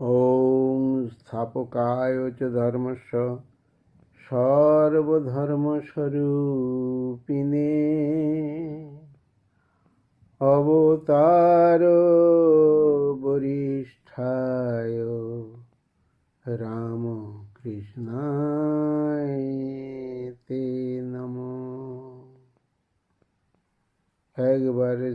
ওং স্থাপকায় চ ধর্মস্ব সর্বধর্মস্বরূপিণে অবতার বরিষ্ঠায় রাম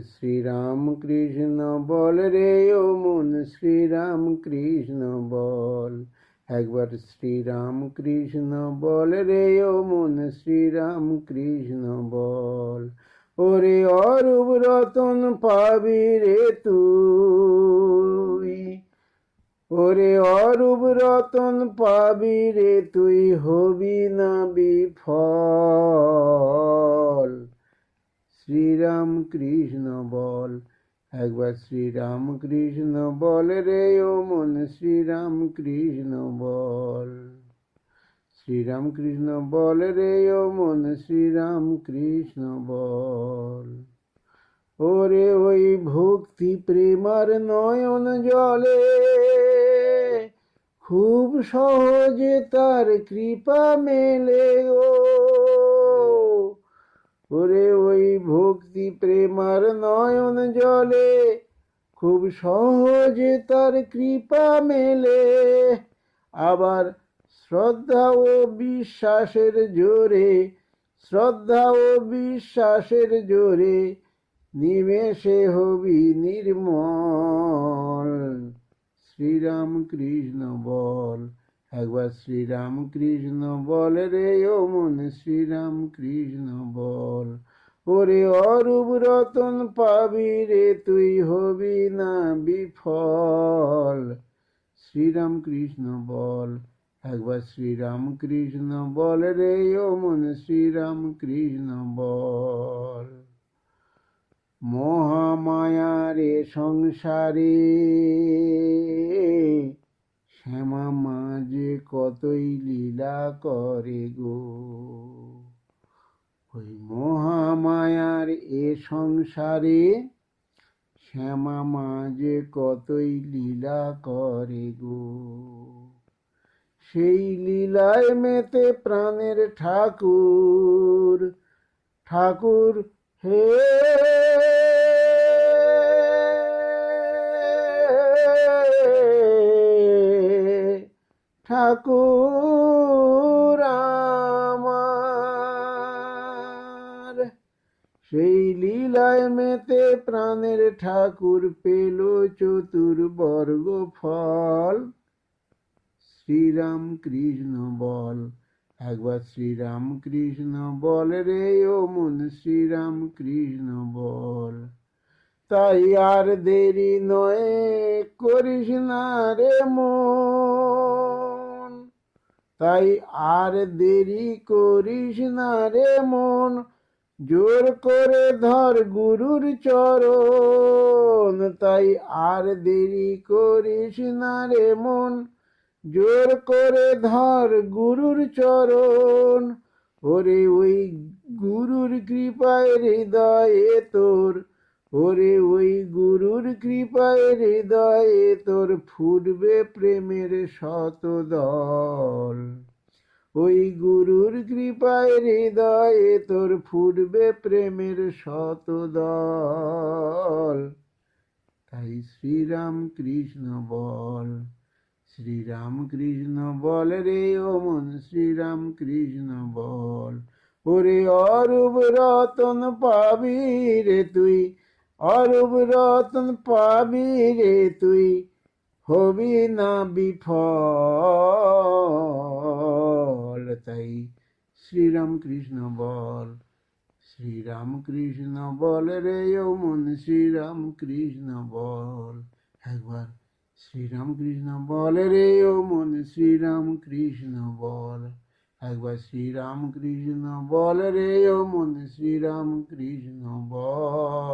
শ্রীরাম কৃষ্ণ বল রে, ও মন শ্রীরাম কৃষ্ণ বল। একবার শ্রীরাম কৃষ্ণ বল রে, ও মন শ্রীরাম কৃষ্ণ বল। ওরে অরূপ রতন পাবি রে তুই। ওরে অরূপ রতন পাবি রে তুই, হবি না বিফল। শ্রীরাম কৃষ্ণ বল। একবার শ্রীরাম কৃষ্ণ বল রে, ও মন শ্রীরাম কৃষ্ণ বল। শ্রীরাম কৃষ্ণ বল রে, ও মন শ্রীরাম কৃষ্ণ বল। ওরে ওই ভক্তি প্রেমার নয়ন জলে, খুব সহজে তার কৃপা মেলে ও ওরে ওই ভক্তি প্রেমার নয়ন জলে, খুব সহজে তার কৃপা মেলে। আবার শ্রদ্ধা ও বিশ্বাসের জোরে, শ্রদ্ধা ও বিশ্বাসের জোরে নিমেষে হবি নির্মল। শ্রীরাম কৃষ্ণ বল। একবার শ্রীরাম কৃষ্ণ বল রে, ও মন শ্রীরাম কৃষ্ণ বল। ওরে অরূপ রতন পাবি রে, তুই হবি না বিফল। শ্রীরাম কৃষ্ণ বল একবার শ্রীরাম কৃষ্ণ বল রে, ও মন শ্রীরাম কৃষ্ণ বল মহামায়ারে সংসারে শ্যামা মাঝে কতই লীলা করে গো। ওই মহামায়ার এ সংসারে শ্যামা মাঝে কতই লীলা করে গো। সেই লীলায় মেতে প্রাণের ঠাকুর ঠাকুর হে ঠাকুর আমার। সেই লীলায় মেতে প্রাণের ঠাকুর পেল চতুর্বর্গ ফল। শ্রীরাম কৃষ্ণ বল, একবার শ্রীরাম কৃষ্ণ বল রে ও মন শ্রীরাম কৃষ্ণ বল। তাই আর দেরি নয় করিস না রে মন। তাই আর দেরি করিস না রে মন। জোর করে ধর গুরুর চরণ। তাই আর দেরি করিস না রে মন। জোর করে ধর গুরুর চরণ। ওরে ওই গুরুর কৃপায় হৃদয়ে তোর ওরে ওই গুরুর কৃপায় হৃদয়ে তোর ফুটবে প্রেমের শত দল ওই গুরুর কৃপায় হৃদয়ে তোর ফুটবে প্রেমের শত দল তাই শ্রীরাম কৃষ্ণ বল, শ্রীরাম কৃষ্ণ বল রে ও মন, শ্রীরাম কৃষ্ণ বল। ওরে অরূপ রতন পাবি রে তুই অরূপ রতন পাবি রে তুই, হবি না বিফল। তাই শ্রীরাম কৃষ্ণ বল শ্রীরাম কৃষ্ণ বল রে মন শ্রীরাম কৃষ্ণ বল। একবার শ্রীরাম কৃষ্ণ বল রে মন শ্রীরাম কৃষ্ণ বল। একবার শ্রীরাম কৃষ্ণ বল রে মন শ্রীরাম কৃষ্ণ বল।